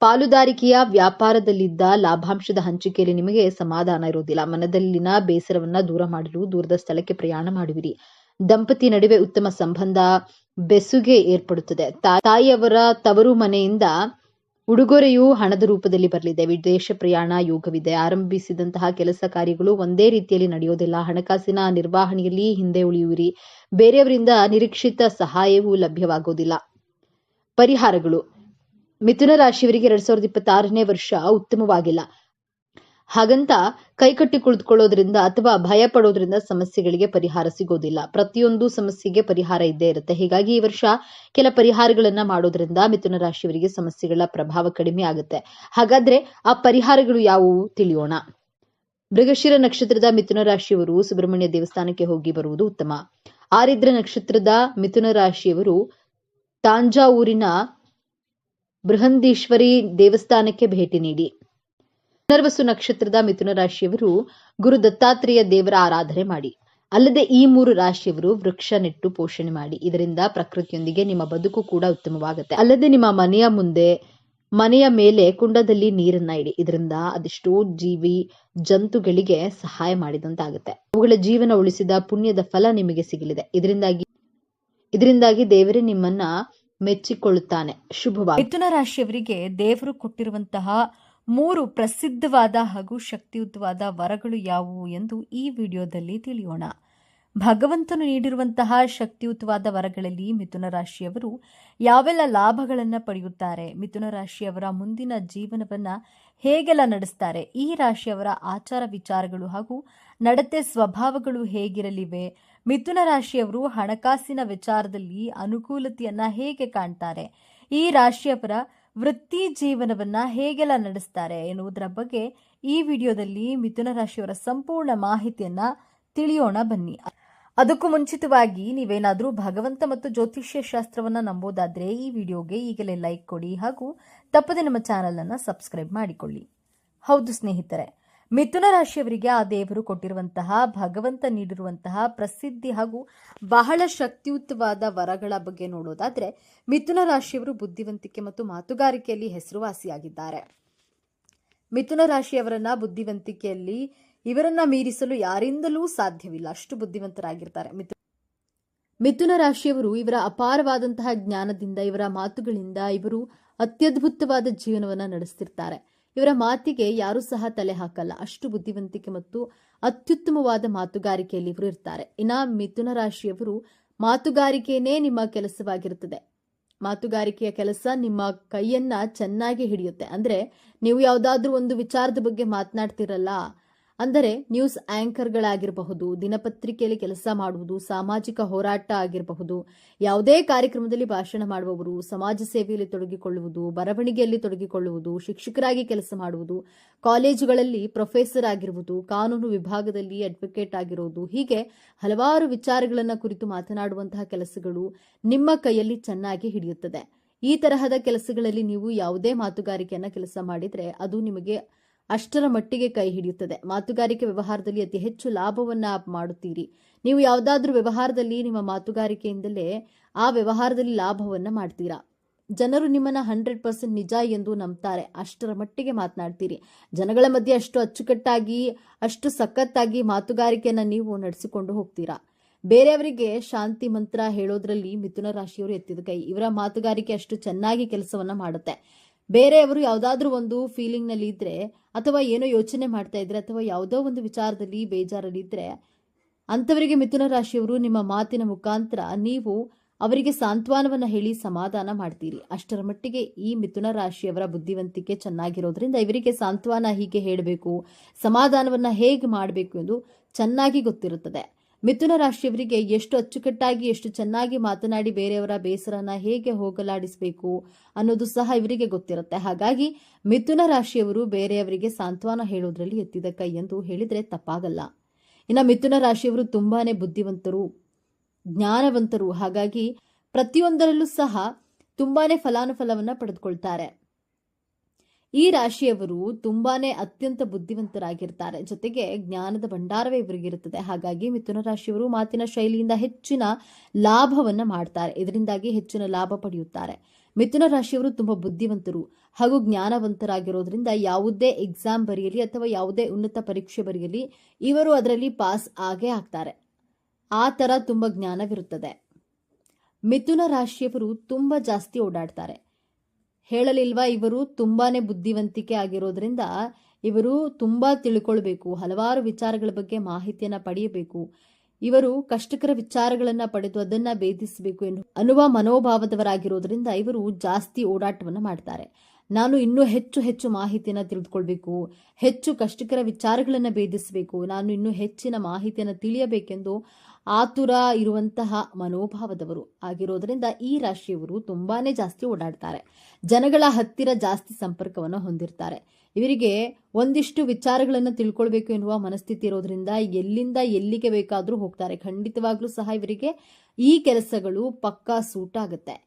ಪಾಲುದಾರಿಕೆಯ ವ್ಯಾಪಾರದಲ್ಲಿದ್ದ ಲಾಭಾಂಶದ ಹಂಚಿಕೆಯಲ್ಲಿ ನಿಮಗೆ ಸಮಾಧಾನ ಇರುವುದಿಲ್ಲ. ಮನದಲ್ಲಿನ ಬೇಸರವನ್ನ ದೂರ ಮಾಡಲು ದೂರದ ಸ್ಥಳಕ್ಕೆ ಪ್ರಯಾಣ ಮಾಡುವಿರಿ. ದಂಪತಿ ನಡುವೆ ಉತ್ತಮ ಸಂಬಂಧ ಬೆಸುಗೆ ಏರ್ಪಡುತ್ತದೆ. ತಾಯಿಯವರ ತವರು ಮನೆಯಿಂದ ಉಡುಗೊರೆಯು ಹಣದ ರೂಪದಲ್ಲಿ ಬರಲಿದೆ. ವಿದೇಶ ಪ್ರಯಾಣ ಯೋಗವಿದೆ. ಆರಂಭಿಸಿದಂತಹ ಕೆಲಸ ಕಾರ್ಯಗಳು ಒಂದೇ ರೀತಿಯಲ್ಲಿ ನಡೆಯೋದಿಲ್ಲ. ಹಣಕಾಸಿನ ನಿರ್ವಹಣೆಯಲ್ಲಿ ಹಿಂದೆ ಉಳಿಯುವಿರಿ. ಬೇರೆಯವರಿಂದ ನಿರೀಕ್ಷಿತ ಸಹಾಯವೂ ಲಭ್ಯವಾಗೋದಿಲ್ಲ ಪರಿಹಾರಗಳು. ಮಿಥುನ ರಾಶಿಯವರಿಗೆ ಎರಡ್ ಸಾವಿರದ ಇಪ್ಪತ್ತಾರನೇ ವರ್ಷ ಉತ್ತಮವಾಗಿಲ್ಲ. ಹಾಗಂತ ಕೈಕಟ್ಟಿ ಕುಳಿತುಕೊಳ್ಳೋದ್ರಿಂದ ಅಥವಾ ಭಯ ಪಡೋದ್ರಿಂದ ಸಮಸ್ಯೆಗಳಿಗೆ ಪರಿಹಾರ ಸಿಗೋದಿಲ್ಲ. ಪ್ರತಿಯೊಂದು ಸಮಸ್ಯೆಗೆ ಪರಿಹಾರ ಇದ್ದೇ ಇರುತ್ತೆ. ಹೀಗಾಗಿ ಈ ವರ್ಷ ಕೆಲ ಪರಿಹಾರಗಳನ್ನ ಮಾಡೋದ್ರಿಂದ ಮಿಥುನ ರಾಶಿಯವರಿಗೆ ಸಮಸ್ಯೆಗಳ ಪ್ರಭಾವ ಕಡಿಮೆ ಆಗುತ್ತೆ. ಹಾಗಾದ್ರೆ ಆ ಪರಿಹಾರಗಳು ಯಾವುವು ತಿಳಿಯೋಣ. ಮೃಗಶಿರ ನಕ್ಷತ್ರದ ಮಿಥುನ ರಾಶಿಯವರು ಸುಬ್ರಹ್ಮಣ್ಯ ದೇವಸ್ಥಾನಕ್ಕೆ ಹೋಗಿ ಬರುವುದು ಉತ್ತಮ. ಆರಿದ್ರ ನಕ್ಷತ್ರದ ಮಿಥುನ ರಾಶಿಯವರು ತಾಂಜಾವೂರಿನ ಬೃಹಂದೀಶ್ವರಿ ದೇವಸ್ಥಾನಕ್ಕೆ ಭೇಟಿ ನೀಡಿ. ಪುನರ್ವಸು ನಕ್ಷತ್ರದ ಮಿಥುನ ರಾಶಿಯವರು ಗುರು ದತ್ತಾತ್ರೇಯ ದೇವರ ಆರಾಧನೆ ಮಾಡಿ. ಅಲ್ಲದೆ ಈ ಮೂರು ರಾಶಿಯವರು ವೃಕ್ಷ, ನೆಟ್ಟು ಪೋಷಣೆ ಮಾಡಿ. ಇದರಿಂದ ಪ್ರಕೃತಿಯೊಂದಿಗೆ ನಿಮ್ಮ ಬದುಕು ಕೂಡ ಉತ್ತಮವಾಗುತ್ತೆ. ಅಲ್ಲದೆ ನಿಮ್ಮ ಮನೆಯ ಮುಂದೆ, ಮನೆಯ ಮೇಲೆ ಕುಂಡದಲ್ಲಿ ನೀರನ್ನ ಇಡಿ. ಇದರಿಂದ ಅದೆಷ್ಟೋ ಜೀವಿ, ಜಂತುಗಳಿಗೆ ಸಹಾಯ ಮಾಡಿದಂತಾಗುತ್ತೆ. ಅವುಗಳ ಜೀವನ ಉಳಿಸಿದ ಪುಣ್ಯದ ಫಲ ನಿಮಗೆ ಸಿಗಲಿದೆ. ಇದರಿಂದಾಗಿ ಇದರಿಂದಾಗಿ ದೇವರೇ ನಿಮ್ಮನ್ನ ಮೆಚ್ಚಿಕೊಳ್ಳುತ್ತಾನೆ. ಶುಭವಾಗಿ. ಮಿಥುನ ರಾಶಿಯವರಿಗೆ ದೇವರು ಕೊಟ್ಟಿರುವಂತಹ ಮೂರು ಪ್ರಸಿದ್ಧವಾದ ಹಾಗೂ ಶಕ್ತಿಯುತವಾದ ವರಗಳು ಯಾವುವು ಎಂದು ಈ ವಿಡಿಯೋದಲ್ಲಿ ತಿಳಿಯೋಣ. ಭಗವಂತನು ನೀಡಿರುವಂತಹ ಶಕ್ತಿಯುತವಾದ ವರಗಳಲ್ಲಿ ಮಿಥುನ ರಾಶಿಯವರು ಯಾವೆಲ್ಲ ಲಾಭಗಳನ್ನು ಪಡೆಯುತ್ತಾರೆ? ಮಿಥುನ ರಾಶಿಯವರ ಮುಂದಿನ ಜೀವನವನ್ನು ಹೇಗೆಲ್ಲ ನಡೆಸ್ತಾರೆ? ಈ ರಾಶಿಯವರ ಆಚಾರ ವಿಚಾರಗಳು ಹಾಗೂ ನಡತೆ ಸ್ವಭಾವಗಳು ಹೇಗಿರಲಿವೆ? ಮಿಥುನ ರಾಶಿಯವರು ಹಣಕಾಸಿನ ವಿಚಾರದಲ್ಲಿ ಅನುಕೂಲತೆಯನ್ನ ಹೇಗೆ ಕಾಣ್ತಾರೆ? ಈ ರಾಶಿಯವರ ವೃತ್ತಿ ಜೀವನವನ್ನ ಹೇಗೆಲ್ಲ ನಡೆಸ್ತಾರೆ ಎನ್ನುವುದರ ಬಗ್ಗೆ ಈ ವಿಡಿಯೋದಲ್ಲಿ ಮಿಥುನ ರಾಶಿಯವರ ಸಂಪೂರ್ಣ ಮಾಹಿತಿಯನ್ನ ತಿಳಿಯೋಣ ಬನ್ನಿ. ಅದಕ್ಕೂ ಮುಂಚಿತವಾಗಿ ನೀವೇನಾದರೂ ಭಗವಂತ ಮತ್ತು ಜ್ಯೋತಿಷ್ಯ ಶಾಸ್ತ್ರವನ್ನ ನಂಬೋದಾದ್ರೆ ಈ ವಿಡಿಯೋಗೆ ಈಗಲೇ ಲೈಕ್ ಕೊಡಿ ಹಾಗೂ ತಪ್ಪದೆ ನಮ್ಮ ಚಾನೆಲ್ ಅನ್ನ ಸಬ್ಸ್ಕ್ರೈಬ್ ಮಾಡಿಕೊಳ್ಳಿ. ಹೌದು ಸ್ನೇಹಿತರೆ ಮಿಥುನ ರಾಶಿಯವರಿಗೆ ಆ ದೇವರು ಕೊಟ್ಟಿರುವಂತಹ ಭಗವಂತ ನೀಡಿರುವಂತಹ ಪ್ರಸಿದ್ಧಿ ಹಾಗೂ ಬಹಳ ಶಕ್ತಿಯುತವಾದ ವರಗಳ ಬಗ್ಗೆ ನೋಡೋದಾದ್ರೆ ಮಿಥುನ ರಾಶಿಯವರು ಬುದ್ಧಿವಂತಿಕೆ ಮತ್ತು ಮಾತುಗಾರಿಕೆಯಲ್ಲಿ ಹೆಸರುವಾಸಿಯಾಗಿದ್ದಾರೆ. ಮಿಥುನ ರಾಶಿಯವರನ್ನ ಬುದ್ಧಿವಂತಿಕೆಯಲ್ಲಿ ಇವರನ್ನ ಮೀರಿಸಲು ಯಾರಿಂದಲೂ ಸಾಧ್ಯವಿಲ್ಲ. ಅಷ್ಟು ಬುದ್ಧಿವಂತರಾಗಿರ್ತಾರೆ. ಮಿಥು ಮಿಥುನ ರಾಶಿಯವರು ಇವರ ಅಪಾರವಾದಂತಹ ಜ್ಞಾನದಿಂದ, ಇವರ ಮಾತುಗಳಿಂದ ಇವರು ಅತ್ಯದ್ಭುತವಾದ ಜೀವನವನ್ನ ನಡೆಸ್ತಿರ್ತಾರೆ. ಇವರ ಮಾತಿಗೆ ಯಾರೂ ಸಹ ತಲೆ ಹಾಕಲ್ಲ. ಅಷ್ಟು ಬುದ್ಧಿವಂತಿಕೆ ಮತ್ತು ಅತ್ಯುತ್ತಮವಾದ ಮಾತುಗಾರಿಕೆಯಲ್ಲಿ ಇವರು ಇರ್ತಾರೆ. ಇನ್ನ ಮಿಥುನ ರಾಶಿಯವರು ಮಾತುಗಾರಿಕೆಯೇ ನಿಮ್ಮ ಕೆಲಸವಾಗಿರುತ್ತದೆ. ಮಾತುಗಾರಿಕೆಯ ಕೆಲಸ ನಿಮ್ಮ ಕೈಯನ್ನ ಚೆನ್ನಾಗಿ ಹಿಡಿಯುತ್ತೆ. ಅಂದ್ರೆ ನೀವು ಯಾವುದಾದ್ರೂ ಒಂದು ವಿಚಾರದ ಬಗ್ಗೆ ಮಾತನಾಡ್ತಿರಲ್ಲ ಅಂದರೆ ನ್ಯೂಸ್ ಆಂಕರ್ಗಳಾಗಿರಬಹುದು, ದಿನಪತ್ರಿಕೆಯಲ್ಲಿ ಕೆಲಸ ಮಾಡುವುದು, ಸಾಮಾಜಿಕ ಹೋರಾಟ ಆಗಿರಬಹುದು, ಯಾವುದೇ ಕಾರ್ಯಕ್ರಮದಲ್ಲಿ ಭಾಷಣ ಮಾಡುವವರು, ಸಮಾಜ ಸೇವೆಯಲ್ಲಿ ತೊಡಗಿಕೊಳ್ಳುವುದು, ಬರವಣಿಗೆಯಲ್ಲಿ ತೊಡಗಿಕೊಳ್ಳುವುದು, ಶಿಕ್ಷಕರಾಗಿ ಕೆಲಸ ಮಾಡುವುದು, ಕಾಲೇಜುಗಳಲ್ಲಿ ಪ್ರೊಫೆಸರ್ ಆಗಿರುವುದು, ಕಾನೂನು ವಿಭಾಗದಲ್ಲಿ ಅಡ್ವೊಕೇಟ್ ಆಗಿರುವುದು ಹೀಗೆ ಹಲವಾರು ವಿಚಾರಗಳನ್ನು ಕುರಿತು ಮಾತನಾಡುವಂತಹ ಕೆಲಸಗಳು ನಿಮ್ಮ ಕೈಯಲ್ಲಿ ಚೆನ್ನಾಗಿ ಹಿಡಿಯುತ್ತದೆ. ಈ ತರಹದ ಕೆಲಸಗಳಲ್ಲಿ ನೀವು ಯಾವುದೇ ಮಾತುಗಾರಿಕೆಯನ್ನ ಕೆಲಸ ಮಾಡಿದ್ರೆ ಅದು ನಿಮಗೆ ಅಷ್ಟರ ಮಟ್ಟಿಗೆ ಕೈ ಹಿಡಿಯುತ್ತದೆ. ಮಾತುಗಾರಿಕೆ ವ್ಯವಹಾರದಲ್ಲಿ ಅತಿ ಹೆಚ್ಚು ಲಾಭವನ್ನ ಮಾಡುತ್ತೀರಿ. ನೀವು ಯಾವುದಾದ್ರೂ ವ್ಯವಹಾರದಲ್ಲಿ ನಿಮ್ಮ ಮಾತುಗಾರಿಕೆಯಿಂದಲೇ ಆ ವ್ಯವಹಾರದಲ್ಲಿ ಲಾಭವನ್ನ ಮಾಡ್ತೀರಾ? ಜನರು ನಿಮ್ಮನ್ನ ಹಂಡ್ರೆಡ್ ಪರ್ಸೆಂಟ್ ನಿಜ ಎಂದು ನಂಬ್ತಾರೆ. ಅಷ್ಟರ ಮಟ್ಟಿಗೆ ಮಾತನಾಡ್ತೀರಿ. ಜನಗಳ ಮಧ್ಯೆ ಅಷ್ಟು ಅಚ್ಚುಕಟ್ಟಾಗಿ, ಅಷ್ಟು ಸಖತ್ತಾಗಿ ಮಾತುಗಾರಿಕೆಯನ್ನ ನೀವು ನಡೆಸಿಕೊಂಡು ಹೋಗ್ತೀರಾ? ಬೇರೆಯವರಿಗೆ ಶಾಂತಿ ಮಂತ್ರ ಹೇಳೋದ್ರಲ್ಲಿ ಮಿಥುನ ರಾಶಿಯವರು ಎತ್ತಿದ ಕೈ. ಇವರ ಮಾತುಗಾರಿಕೆ ಅಷ್ಟು ಚೆನ್ನಾಗಿ ಕೆಲಸವನ್ನ ಮಾಡುತ್ತೆ. ಬೇರೆಯವರು ಯಾವುದಾದ್ರೂ ಒಂದು ಫೀಲಿಂಗ್ನಲ್ಲಿ ಇದ್ರೆ ಅಥವಾ ಏನೋ ಯೋಚನೆ ಮಾಡ್ತಾ ಇದ್ರೆ ಅಥವಾ ಯಾವುದೋ ಒಂದು ವಿಚಾರದಲ್ಲಿ ಬೇಜಾರಲ್ಲಿ ಇದ್ರೆ ಅಂಥವರಿಗೆ ಮಿಥುನ ರಾಶಿಯವರು ನಿಮ್ಮ ಮಾತಿನ ಮುಖಾಂತರ ನೀವು ಅವರಿಗೆ ಸಾಂತ್ವನವನ್ನು ಹೇಳಿ ಸಮಾಧಾನ ಮಾಡ್ತೀರಿ. ಅಷ್ಟರ ಮಟ್ಟಿಗೆ ಈ ಮಿಥುನ ರಾಶಿಯವರ ಬುದ್ಧಿವಂತಿಕೆ ಚೆನ್ನಾಗಿರೋದ್ರಿಂದ ಇವರಿಗೆ ಸಾಂತ್ವನ ಹೀಗೆ ಹೇಳಬೇಕು, ಸಮಾಧಾನವನ್ನ ಹೇಗೆ ಮಾಡಬೇಕು ಎಂದು ಚೆನ್ನಾಗಿ ಗೊತ್ತಿರುತ್ತದೆ. ಮಿಥುನ ರಾಶಿಯವರಿಗೆ ಎಷ್ಟು ಅಚ್ಚುಕಟ್ಟಾಗಿ, ಎಷ್ಟು ಚೆನ್ನಾಗಿ ಮಾತನಾಡಿ ಬೇರೆಯವರ ಬೇಸರನ ಹೇಗೆ ಹೋಗಲಾಡಿಸಬೇಕು ಅನ್ನೋದು ಸಹ ಇವರಿಗೆ ಗೊತ್ತಿರುತ್ತೆ. ಹಾಗಾಗಿ ಮಿಥುನ ರಾಶಿಯವರು ಬೇರೆಯವರಿಗೆ ಸಾಂತ್ವನ ಹೇಳೋದ್ರಲ್ಲಿ ಎತ್ತಿದ ಕೈ ಎಂದು ಹೇಳಿದರೆ ತಪ್ಪಾಗಲ್ಲ. ಇನ್ನು ಮಿಥುನ ರಾಶಿಯವರು ತುಂಬಾನೇ ಬುದ್ಧಿವಂತರು, ಜ್ಞಾನವಂತರು. ಹಾಗಾಗಿ ಪ್ರತಿಯೊಂದರಲ್ಲೂ ಸಹ ತುಂಬಾನೇ ಫಲಾನುಫಲವನ್ನು ಪಡೆದುಕೊಳ್ತಾರೆ. ಈ ರಾಶಿಯವರು ತುಂಬಾನೇ ಅತ್ಯಂತ ಬುದ್ಧಿವಂತರಾಗಿರ್ತಾರೆ. ಜೊತೆಗೆ ಜ್ಞಾನದ ಭಂಡಾರವೇ ಇವರಿಗಿರುತ್ತದೆ. ಹಾಗಾಗಿ ಮಿಥುನ ರಾಶಿಯವರು ಮಾತಿನ ಶೈಲಿಯಿಂದ ಹೆಚ್ಚಿನ ಲಾಭವನ್ನ ಮಾಡ್ತಾರೆ. ಇದರಿಂದಾಗಿ ಹೆಚ್ಚಿನ ಲಾಭ ಪಡೆಯುತ್ತಾರೆ. ಮಿಥುನ ರಾಶಿಯವರು ತುಂಬಾ ಬುದ್ಧಿವಂತರು ಹಾಗೂ ಜ್ಞಾನವಂತರಾಗಿರೋದ್ರಿಂದ ಯಾವುದೇ ಎಕ್ಸಾಮ್ ಬರೆಯಲಿ ಅಥವಾ ಯಾವುದೇ ಉನ್ನತ ಪರೀಕ್ಷೆ ಬರೆಯಲಿ ಇವರು ಅದರಲ್ಲಿ ಪಾಸ್ ಆಗೇ ಆಗ್ತಾರೆ. ಆ ತರ ತುಂಬಾ ಜ್ಞಾನವಿರುತ್ತದೆ. ಮಿಥುನ ರಾಶಿಯವರು ತುಂಬಾ ಜಾಸ್ತಿ ಓಡಾಡ್ತಾರೆ. ಹೇಳಲಿಲ್ವಾ, ಇವರು ತುಂಬಾನೇ ಬುದ್ಧಿವಂತಿಕೆ ಆಗಿರೋದ್ರಿಂದ ಇವರು ತುಂಬಾ ತಿಳ್ಕೊಳ್ಬೇಕು, ಹಲವಾರು ವಿಚಾರಗಳ ಬಗ್ಗೆ ಮಾಹಿತಿಯನ್ನ ಪಡೆಯಬೇಕು. ಇವರು ಕಷ್ಟಕರ ವಿಚಾರಗಳನ್ನ ಪಡೆದು ಅದನ್ನ ಭೇದಿಸಬೇಕು ಎಂದು ಅನ್ನುವ ಮನೋಭಾವದವರಾಗಿರೋದ್ರಿಂದ ಇವರು ಜಾಸ್ತಿ ಓಡಾಟವನ್ನು ಮಾಡ್ತಾರೆ. ನಾನು ಇನ್ನೂ ಹೆಚ್ಚು ಹೆಚ್ಚು ಮಾಹಿತಿಯನ್ನ ತಿಳಿದುಕೊಳ್ಬೇಕು, ಹೆಚ್ಚು ಕಷ್ಟಕರ ವಿಚಾರಗಳನ್ನ ಭೇದಿಸಬೇಕು, ನಾನು ಇನ್ನೂ ಹೆಚ್ಚಿನ ಮಾಹಿತಿಯನ್ನು ತಿಳಿಯಬೇಕೆಂದು ಆತುರ ಇರುವಂತಹ ಮನೋಭಾವದವರು ಆಗಿರೋದರಿಂದ ಈ ರಾಶಿಯವರು ತುಂಬಾನೇ ಜಾಸ್ತಿ ಓಡಾಡ್ತಾರೆ. ಜನಗಳ ಹತ್ತಿರ ಜಾಸ್ತಿ ಸಂಪರ್ಕವನ್ನು ಹೊಂದಿರ್ತಾರೆ. ಇವರಿಗೆ ಒಂದಿಷ್ಟು ವಿಚಾರಗಳನ್ನು ತಿಳ್ಕೊಳ್ಬೇಕು ಎನ್ನುವ ಮನಸ್ಥಿತಿ ಇರೋದ್ರಿಂದ ಎಲ್ಲಿಂದ ಎಲ್ಲಿಗೆ ಬೇಕಾದರೂ ಹೋಗ್ತಾರೆ. ಖಂಡಿತವಾಗ್ಲೂ ಸಹ ಇವರಿಗೆ ಈ ಕೆಲಸಗಳು ಪಕ್ಕಾ ಸೂಟ್ ಆಗುತ್ತೆ.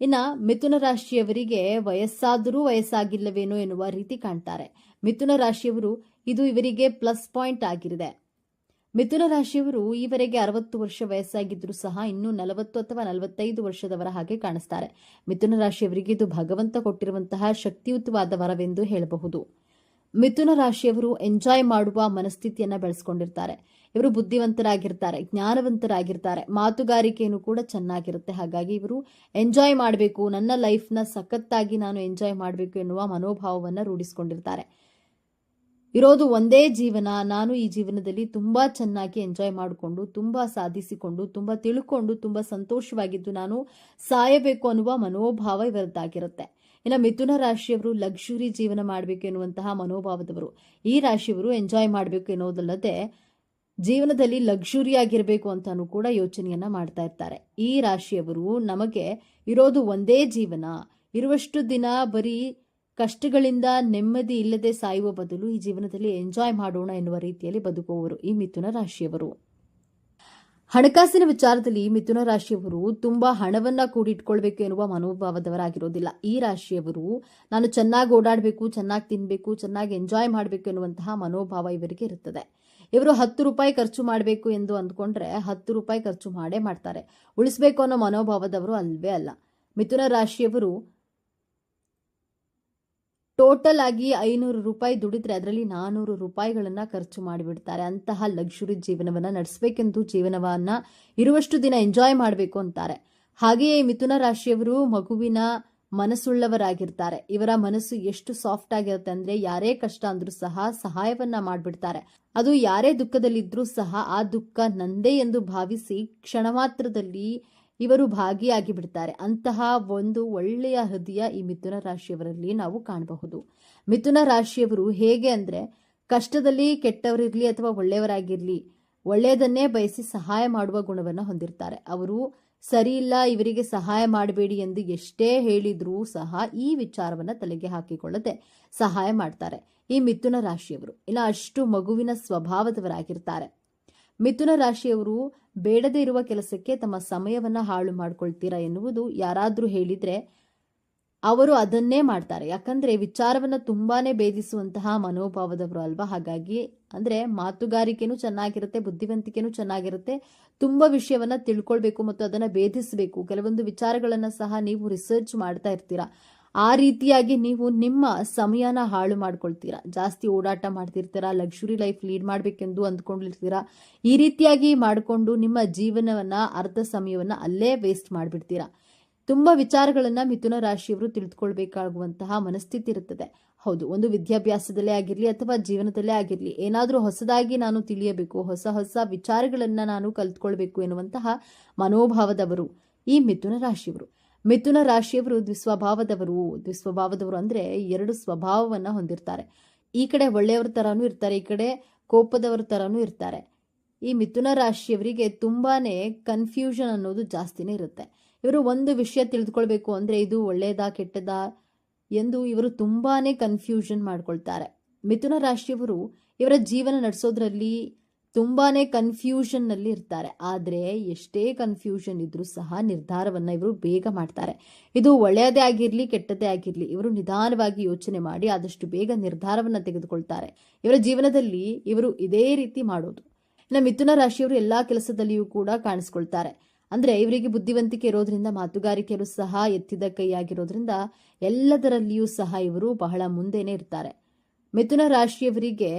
ಇನ್ನ ಮಿಥುನ ರಾಶಿಯವರಿಗೆ ವಯಸ್ಸಾದರೂ ವಯಸ್ಸಾಗಿಲ್ಲವೇನೋ ಎನ್ನುವ ರೀತಿ ಕಾಣ್ತಾರೆ. ಮಿಥುನ ರಾಶಿಯವರು ಇದು ಇವರಿಗೆ ಪ್ಲಸ್ ಪಾಯಿಂಟ್ ಆಗಿರಿದೆ ಮಿಥುನ ರಾಶಿಯವರು ಈವರೆಗೆ ಅರವತ್ತು ವರ್ಷ ವಯಸ್ಸಾಗಿದ್ದರೂ ಸಹ ಇನ್ನೂ ನಲವತ್ತು ಅಥವಾ ನಲವತ್ತೈದು ವರ್ಷದವರ ಹಾಗೆ ಕಾಣಿಸ್ತಾರೆ. ಮಿಥುನ ರಾಶಿಯವರಿಗೆ ಇದು ಭಗವಂತ ಕೊಟ್ಟಿರುವಂತಹ ಶಕ್ತಿಯುತವಾದ ವರವೆಂದು ಹೇಳಬಹುದು. ಮಿಥುನ ರಾಶಿಯವರು ಎಂಜಾಯ್ ಮಾಡುವ ಮನಸ್ಥಿತಿಯನ್ನ ಬೆಳೆಸ್ಕೊಂಡಿರ್ತಾರೆ. ಇವರು ಬುದ್ಧಿವಂತರಾಗಿರ್ತಾರೆ, ಜ್ಞಾನವಂತರಾಗಿರ್ತಾರೆ ಮಾತುಗಾರಿಕೆಯನ್ನು ಕೂಡ ಚೆನ್ನಾಗಿರುತ್ತೆ. ಹಾಗಾಗಿ ಇವರು ಎಂಜಾಯ್ ಮಾಡಬೇಕು, ನನ್ನ ಲೈಫ್ನ ಸಖತ್ತಾಗಿ ನಾನು ಎಂಜಾಯ್ ಮಾಡಬೇಕು ಎನ್ನುವ ಮನೋಭಾವವನ್ನು ರೂಢಿಸಿಕೊಂಡಿರ್ತಾರೆ. ಇರೋದು ಒಂದೇ ಜೀವನ, ನಾನು ಈ ಜೀವನದಲ್ಲಿ ತುಂಬಾ ಚೆನ್ನಾಗಿ ಎಂಜಾಯ್ ಮಾಡಿಕೊಂಡು, ತುಂಬಾ ಸಾಧಿಸಿಕೊಂಡು, ತುಂಬಾ ತಿಳ್ಕೊಂಡು, ತುಂಬಾ ಸಂತೋಷವಾಗಿದ್ದು ನಾನು ಸಾಯಬೇಕು ಅನ್ನುವ ಮನೋಭಾವ ಇವರದ್ದಾಗಿರುತ್ತೆ. ಇನ್ನು ಮಿಥುನ ರಾಶಿಯವರು ಲಕ್ಸುರಿ ಜೀವನ ಮಾಡಬೇಕು ಎನ್ನುವಂತಹ ಮನೋಭಾವದವರು. ಈ ರಾಶಿಯವರು ಎಂಜಾಯ್ ಮಾಡಬೇಕು ಎನ್ನುವುದಲ್ಲದೆ ಜೀವನದಲ್ಲಿ ಲಕ್ಸುರಿ ಆಗಿರಬೇಕು ಅಂತಾನೂ ಕೂಡ ಯೋಚನೆಯನ್ನ ಮಾಡ್ತಾ ಇರ್ತಾರೆ. ಈ ರಾಶಿಯವರು ನಮಗೆ ಇರೋದು ಒಂದೇ ಜೀವನ. ಇರುವಷ್ಟು ದಿನ ಬರೀ ಕಷ್ಟಗಳಿಂದ ನೆಮ್ಮದಿ ಇಲ್ಲದೆ ಸಾಯುವ ಬದಲು ಈ ಜೀವನದಲ್ಲಿ ಎಂಜಾಯ್ ಮಾಡೋಣ ಎನ್ನುವ ರೀತಿಯಲ್ಲಿ ಬದುಕುವವರು ಈ ಮಿಥುನ ರಾಶಿಯವರು. ಹಣಕಾಸಿನ ವಿಚಾರದಲ್ಲಿ ಮಿಥುನ ರಾಶಿಯವರು ತುಂಬಾ ಹಣವನ್ನ ಕೂಡಿಟ್ಕೊಳ್ಬೇಕು ಎನ್ನುವ ಮನೋಭಾವದವರಾಗಿರೋದಿಲ್ಲ. ಈ ರಾಶಿಯವರು ನಾನು ಚೆನ್ನಾಗಿ ಓಡಾಡಬೇಕು, ಚೆನ್ನಾಗಿ ತಿನ್ನಬೇಕು ಚೆನ್ನಾಗಿ ಎಂಜಾಯ್ ಮಾಡಬೇಕು ಎನ್ನುವಂತಹ ಮನೋಭಾವ ಇವರಿಗೆ ಇರುತ್ತದೆ. ಇವರು ಹತ್ತು ರೂಪಾಯಿ ಖರ್ಚು ಮಾಡಬೇಕು ಎಂದು ಅಂದ್ಕೊಂಡ್ರೆ ಹತ್ತು ರೂಪಾಯಿ ಖರ್ಚು ಮಾಡೇ ಮಾಡ್ತಾರೆ. ಉಳಿಸಬೇಕು ಅನ್ನೋ ಮನೋಭಾವದವರು ಅಲ್ವೇ ಅಲ್ಲ. ಮಿಥುನ ರಾಶಿಯವರು ಟೋಟಲ್ ಆಗಿ ಐನೂರು ರೂಪಾಯಿ ದುಡಿದ್ರೆ ಅದರಲ್ಲಿ ನಾನೂರು ರೂಪಾಯಿಗಳನ್ನ ಖರ್ಚು ಮಾಡಿಬಿಡ್ತಾರೆ. ಅಂತಹ ಲಕ್ಷುರಿ ಜೀವನವನ್ನ ನಡೆಸಬೇಕೆಂದು ಜೀವನವನ್ನ ಇರುವಷ್ಟು ದಿನ ಎಂಜಾಯ್ ಮಾಡಬೇಕು ಅಂತಾರೆ. ಹಾಗೆಯೇ ಮಿಥುನ ರಾಶಿಯವರು ಮಗುವಿನ ಮನಸ್ಸುಳ್ಳವರಾಗಿರ್ತಾರೆ. ಇವರ ಮನಸ್ಸು ಎಷ್ಟು ಸಾಫ್ಟ್ ಆಗಿರುತ್ತೆ ಅಂದ್ರೆ ಯಾರೇ ಕಷ್ಟ ಅಂದ್ರೂ ಸಹ ಸಹಾಯವನ್ನ ಮಾಡ್ಬಿಡ್ತಾರೆ. ಅದು ಯಾರೇ ದುಃಖದಲ್ಲಿದ್ರೂ ಸಹ ಆ ದುಃಖ ನಂದೇ ಎಂದು ಭಾವಿಸಿ ಕ್ಷಣ ಮಾತ್ರದಲ್ಲಿ ಇವರು ಭಾಗಿಯಾಗಿ ಬಿಡ್ತಾರೆ ಅಂತಹ ಒಂದು ಒಳ್ಳೆಯ ಹೃದಯ ಈ ಮಿಥುನ ರಾಶಿಯವರಲ್ಲಿ ನಾವು ಕಾಣಬಹುದು. ಮಿಥುನ ರಾಶಿಯವರು ಹೇಗೆ ಅಂದ್ರೆ, ಕಷ್ಟದಲ್ಲಿ ಕೆಟ್ಟವರಿರಲಿ ಅಥವಾ ಒಳ್ಳೆಯವರಾಗಿರ್ಲಿ, ಒಳ್ಳೆಯದನ್ನೇ ಬಯಸಿ ಸಹಾಯ ಮಾಡುವ ಗುಣವನ್ನು ಹೊಂದಿರ್ತಾರೆ. ಅವರು ಸರಿ ಇಲ್ಲ, ಇವರಿಗೆ ಸಹಾಯ ಮಾಡಬೇಡಿ ಎಂದು ಎಷ್ಟೇ ಹೇಳಿದರೂ ಸಹ ಈ ವಿಚಾರವನ್ನ ತಲೆಗೆ ಹಾಕಿಕೊಳ್ಳದೆ ಸಹಾಯ ಮಾಡ್ತಾರೆ ಈ ಮಿಥುನ ರಾಶಿಯವರು. ಇನ್ನು ಅಷ್ಟು ಮಗುವಿನ ಸ್ವಭಾವದವರಾಗಿರ್ತಾರೆ. ಮಿಥುನ ರಾಶಿಯವರು ಬೇಡದೇ ಇರುವ ಕೆಲಸಕ್ಕೆ ತಮ್ಮ ಸಮಯವನ್ನ ಹಾಳು ಮಾಡ್ಕೊಳ್ತೀರಾ ಎನ್ನುವುದು ಯಾರಾದರೂ ಹೇಳಿದ್ರೆ ಅವರು ಅದನ್ನೇ ಮಾಡ್ತಾರೆ. ಯಾಕಂದ್ರೆ ವಿಚಾರವನ್ನ ತುಂಬಾನೇ ಭೇದಿಸುವಂತಹ ಮನೋಭಾವದವರು ಅಲ್ವಾ? ಹಾಗಾಗಿ ಅಂದ್ರೆ ಮಾತುಗಾರಿಕೆನೂ ಚೆನ್ನಾಗಿರುತ್ತೆ, ಬುದ್ಧಿವಂತಿಕೆನೂ ಚೆನ್ನಾಗಿರುತ್ತೆ. ತುಂಬಾ ವಿಷಯವನ್ನ ತಿಳ್ಕೊಳ್ಬೇಕು ಮತ್ತು ಅದನ್ನ ಭೇದಿಸಬೇಕು. ಕೆಲವೊಂದು ವಿಚಾರಗಳನ್ನ ಸಹ ನೀವು ರಿಸರ್ಚ್ ಮಾಡ್ತಾ ಇರ್ತೀರಾ. ಆ ರೀತಿಯಾಗಿ ನೀವು ನಿಮ್ಮ ಸಮಯನ ಹಾಳು ಮಾಡ್ಕೊಳ್ತೀರಾ? ಜಾಸ್ತಿ ಓಡಾಟ ಮಾಡ್ತಿರ್ತೀರಾ? ಲಕ್ಸುರಿ ಲೈಫ್ ಲೀಡ್ ಮಾಡಬೇಕೆಂದು ಅಂದ್ಕೊಂಡಿರ್ತೀರಾ? ಈ ರೀತಿಯಾಗಿ ಮಾಡಿಕೊಂಡು ನಿಮ್ಮ ಜೀವನವನ್ನ, ಅರ್ಧ ಸಮಯವನ್ನ ಅಲ್ಲೇ ವೇಸ್ಟ್ ಮಾಡಿಬಿಡ್ತೀರಾ? ತುಂಬ ವಿಚಾರಗಳನ್ನ ಮಿಥುನ ರಾಶಿಯವರು ತಿಳಿದುಕೊಳ್ಬೇಕಾಗುವಂತಹ ಮನಸ್ಥಿತಿ ಇರುತ್ತದೆ. ಹೌದು, ಒಂದು ವಿದ್ಯಾಭ್ಯಾಸದಲ್ಲೇ ಆಗಿರಲಿ ಅಥವಾ ಜೀವನದಲ್ಲೇ ಆಗಿರಲಿ, ಏನಾದರೂ ಹೊಸದಾಗಿ ನಾನು ತಿಳಿಯಬೇಕು, ಹೊಸ ಹೊಸ ವಿಚಾರಗಳನ್ನ ನಾನು ಕಲ್ತ್ಕೊಳ್ಬೇಕು ಎನ್ನುವಂತಹ ಮನೋಭಾವದವರು ಈ ಮಿಥುನ ರಾಶಿಯವರು. ಮಿಥುನ ರಾಶಿಯವರು ದ್ವಿಸ್ವಭಾವದವರು. ದ್ವಿಸ್ವಭಾವದವರು ಅಂದ್ರೆ ಎರಡು ಸ್ವಭಾವವನ್ನ ಹೊಂದಿರ್ತಾರೆ. ಈ ಕಡೆ ಒಳ್ಳೆಯವರ ತರಾನು ಇರ್ತಾರೆ, ಈ ಕಡೆ ಕೋಪದವರ ತರಾನು ಇರ್ತಾರೆ. ಈ ಮಿಥುನ ರಾಶಿಯವರಿಗೆ ತುಂಬಾನೇ ಕನ್ಫ್ಯೂಷನ್ ಅನ್ನೋದು ಜಾಸ್ತಿನೇ ಇರುತ್ತೆ. ಇವರು ಒಂದು ವಿಷಯ ತಿಳಿದುಕೊಳ್ಬೇಕು ಅಂದ್ರೆ ಇದು ಒಳ್ಳೆಯದಾ ಕೆಟ್ಟದಾ ಎಂದು ಇವರು ತುಂಬಾನೇ ಕನ್ಫ್ಯೂಷನ್ ಮಾಡ್ಕೊಳ್ತಾರೆ. ಮಿಥುನ ರಾಶಿಯವರು ಇವರ ಜೀವನ ನಡೆಸೋದ್ರಲ್ಲಿ ತುಂಬಾನೇ ಕನ್ಫ್ಯೂಷನ್ನಲ್ಲಿ ಇರ್ತಾರೆ. ಆದ್ರೆ ಎಷ್ಟೇ ಕನ್ಫ್ಯೂಷನ್ ಇದ್ರೂ ಸಹ ನಿರ್ಧಾರವನ್ನ ಇವರು ಬೇಗ ಮಾಡ್ತಾರೆ. ಇದು ಒಳ್ಳೆಯದೇ ಆಗಿರಲಿ ಕೆಟ್ಟದೇ ಆಗಿರಲಿ, ಇವರು ನಿಧಾನವಾಗಿ ಯೋಚನೆ ಮಾಡಿ ಆದಷ್ಟು ಬೇಗ ನಿರ್ಧಾರವನ್ನ ತೆಗೆದುಕೊಳ್ತಾರೆ. ಇವರ ಜೀವನದಲ್ಲಿ ಇವರು ಇದೇ ರೀತಿ ಮಾಡೋದು. ಇನ್ನು ಮಿಥುನ ರಾಶಿಯವರು ಎಲ್ಲಾ ಕೆಲಸದಲ್ಲಿಯೂ ಕೂಡ ಕಾಣಿಸ್ಕೊಳ್ತಾರೆ. ಅಂದ್ರೆ ಇವರಿಗೆ ಬುದ್ಧಿವಂತಿಕೆ ಇರೋದ್ರಿಂದ ಮಾತುಗಾರಿಕೆಯರು ಸಹ ಎತ್ತಿದ ಕೈಯಾಗಿರೋದ್ರಿಂದ ಎಲ್ಲದರಲ್ಲಿಯೂ ಸಹ ಇವರು ಬಹಳ ಮುಂದೆನೆ ಇರ್ತಾರೆ. ಮಿಥುನ ರಾಶಿಯವರಿಗೆ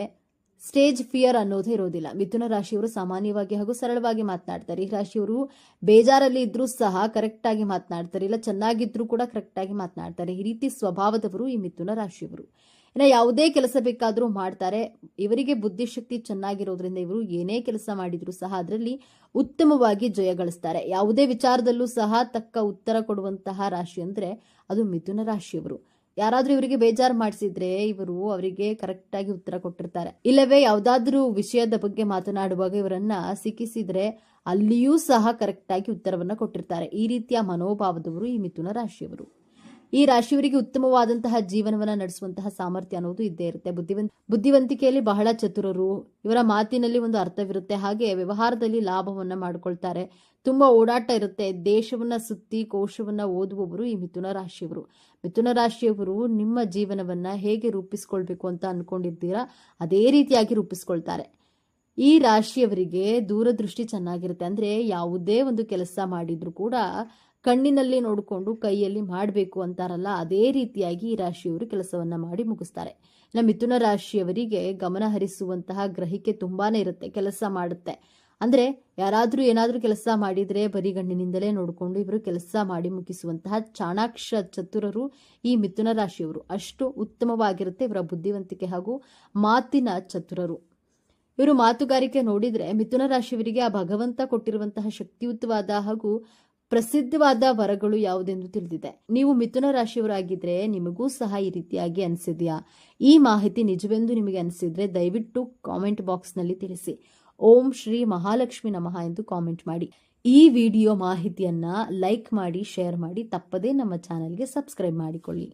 ಸ್ಟೇಜ್ ಫಿಯರ್ ಅನ್ನೋದೇ ಇರೋದಿಲ್ಲ. ಮಿಥುನ ರಾಶಿಯವರು ಸಾಮಾನ್ಯವಾಗಿ ಹಾಗೂ ಸರಳವಾಗಿ ಮಾತನಾಡ್ತಾರೆ. ಈ ರಾಶಿಯವರು ಬೇಜಾರಲ್ಲಿ ಇದ್ರೂ ಸಹ ಕರೆಕ್ಟ್ ಆಗಿ ಮಾತನಾಡ್ತಾರೆ. ಇಲ್ಲ, ಚೆನ್ನಾಗಿದ್ರೂ ಕೂಡ ಕರೆಕ್ಟ್ ಆಗಿ ಮಾತನಾಡ್ತಾರೆ. ಈ ರೀತಿ ಸ್ವಭಾವದವರು ಈ ಮಿಥುನ ರಾಶಿಯವರು. ಇನ್ನು ಯಾವುದೇ ಕೆಲಸ ಬೇಕಾದರೂ ಮಾಡ್ತಾರೆ. ಇವರಿಗೆ ಬುದ್ಧಿಶಕ್ತಿ ಚೆನ್ನಾಗಿರೋದ್ರಿಂದ ಇವರು ಏನೇ ಕೆಲಸ ಮಾಡಿದ್ರು ಸಹ ಅದರಲ್ಲಿ ಉತ್ತಮವಾಗಿ ಜಯ ಗಳಿಸ್ತಾರೆ. ಯಾವುದೇ ವಿಚಾರದಲ್ಲೂ ಸಹ ತಕ್ಕ ಉತ್ತರ ಕೊಡುವಂತಹ ರಾಶಿ ಅಂದ್ರೆ ಅದು ಮಿಥುನ ರಾಶಿಯವರು. ಯಾರಾದ್ರೂ ಇವರಿಗೆ ಬೇಜಾರು ಮಾಡಿಸಿದ್ರೆ ಇವರು ಅವರಿಗೆ ಕರೆಕ್ಟ್ ಆಗಿ ಉತ್ತರ ಕೊಟ್ಟಿರ್ತಾರೆ. ಇಲ್ಲವೇ ಯಾವ್ದಾದ್ರೂ ವಿಷಯದ ಬಗ್ಗೆ ಮಾತನಾಡುವಾಗ ಇವರನ್ನ ಸಿಕ್ಕಿಸಿದ್ರೆ ಅಲ್ಲಿಯೂ ಸಹ ಕರೆಕ್ಟ್ ಆಗಿ ಉತ್ತರವನ್ನ ಕೊಟ್ಟಿರ್ತಾರೆ. ಈ ರೀತಿಯ ಮನೋಭಾವದವರು ಈ ಮಿಥುನ ರಾಶಿಯವರು. ಈ ರಾಶಿಯವರಿಗೆ ಉತ್ತಮವಾದಂತಹ ಜೀವನವನ್ನ ನಡೆಸುವಂತಹ ಸಾಮರ್ಥ್ಯ ಅನ್ನೋದು ಇದ್ದೇ ಇರುತ್ತೆ. ಬುದ್ಧಿವಂತ, ಬುದ್ಧಿವಂತಿಕೆಯಲ್ಲಿ ಬಹಳ ಚತುರರು. ಇವರ ಮಾತಿನಲ್ಲಿ ಒಂದು ಅರ್ಥವಿರುತ್ತೆ. ಹಾಗೆ ವ್ಯವಹಾರದಲ್ಲಿ ಲಾಭವನ್ನ ಮಾಡಿಕೊಳ್ತಾರೆ. ತುಂಬಾ ಓಡಾಟ ಇರುತ್ತೆ. ದೇಶವನ್ನ ಸುತ್ತಿ ಕೋಶವನ್ನ ಓದುವವರು ಈ ಮಿಥುನ ರಾಶಿಯವರು. ಮಿಥುನ ರಾಶಿಯವರು ನಿಮ್ಮ ಜೀವನವನ್ನ ಹೇಗೆ ರೂಪಿಸ್ಕೊಳ್ಬೇಕು ಅಂತ ಅನ್ಕೊಂಡಿರ್ತೀರಾ ಅದೇ ರೀತಿಯಾಗಿ ರೂಪಿಸ್ಕೊಳ್ತಾರೆ. ಈ ರಾಶಿಯವರಿಗೆ ದೂರದೃಷ್ಟಿ ಚೆನ್ನಾಗಿರುತ್ತೆ. ಅಂದ್ರೆ ಯಾವುದೇ ಒಂದು ಕೆಲಸ ಮಾಡಿದ್ರು ಕೂಡ ಕಣ್ಣಿನಲ್ಲಿ ನೋಡಿಕೊಂಡು ಕೈಯಲ್ಲಿ ಮಾಡಬೇಕು ಅಂತಾರಲ್ಲ, ಅದೇ ರೀತಿಯಾಗಿ ಈ ರಾಶಿಯವರು ಕೆಲಸವನ್ನ ಮಾಡಿ ಮುಗಿಸ್ತಾರೆ. ಇನ್ನು ಮಿಥುನ ರಾಶಿಯವರಿಗೆ ಗಮನ ಹರಿಸುವಂತಹ ಗ್ರಹಿಕೆ ತುಂಬಾನೇ ಇರುತ್ತೆ, ಕೆಲಸ ಮಾಡುತ್ತೆ. ಅಂದ್ರೆ ಯಾರಾದರೂ ಏನಾದರೂ ಕೆಲಸ ಮಾಡಿದ್ರೆ ಬರಿಗಣ್ಣಿನಿಂದಲೇ ನೋಡಿಕೊಂಡು ಇವರು ಕೆಲಸ ಮಾಡಿ ಮುಗಿಸುವಂತಹ ಚಾಣಾಕ್ಷ ಚತುರರು ಈ ಮಿಥುನ ರಾಶಿಯವರು. ಅಷ್ಟು ಉತ್ತಮವಾಗಿರುತ್ತೆ ಇವರ ಬುದ್ಧಿವಂತಿಕೆ ಹಾಗೂ ಮಾತಿನ ಚತುರರು. ಇವರು ಮಾತುಗಾರಿಕೆ ನೋಡಿದ್ರೆ ಮಿಥುನ ರಾಶಿಯವರಿಗೆ ಆ ಭಗವಂತ ಕೊಟ್ಟಿರುವಂತಹ ಶಕ್ತಿಯುತವಾದ ಹಾಗೂ ಪ್ರಸಿದ್ಧವಾದ ವರಗಳು ಯಾವುದೆಂದು ತಿಳಿದಿದೆ. ನೀವು ಮಿಥುನ ರಾಶಿಯವರಾಗಿದ್ರೆ ನಿಮಗೂ ಸಹ ಈ ರೀತಿಯಾಗಿ ಅನಿಸಿದೆಯಾ? ಈ ಮಾಹಿತಿ ನಿಜವೆಂದು ನಿಮಗೆ ಅನಿಸಿದ್ರೆ ದಯವಿಟ್ಟು ಕಾಮೆಂಟ್ ಬಾಕ್ಸ್ನಲ್ಲಿ ತಿಳಿಸಿ. ಓಂ ಶ್ರೀ ಮಹಾಲಕ್ಷ್ಮಿ ನಮಃ ಎಂದು ಕಾಮೆಂಟ್ ಮಾಡಿ. ಈ ವಿಡಿಯೋ ಮಾಹಿತಿಯನ್ನ ಲೈಕ್ ಮಾಡಿ, ಶೇರ್ ಮಾಡಿ, ತಪ್ಪದೇ ನಮ್ಮ ಚಾನೆಲ್ಗೆ ಸಬ್ಸ್ಕ್ರೈಬ್ ಮಾಡಿಕೊಳ್ಳಿ.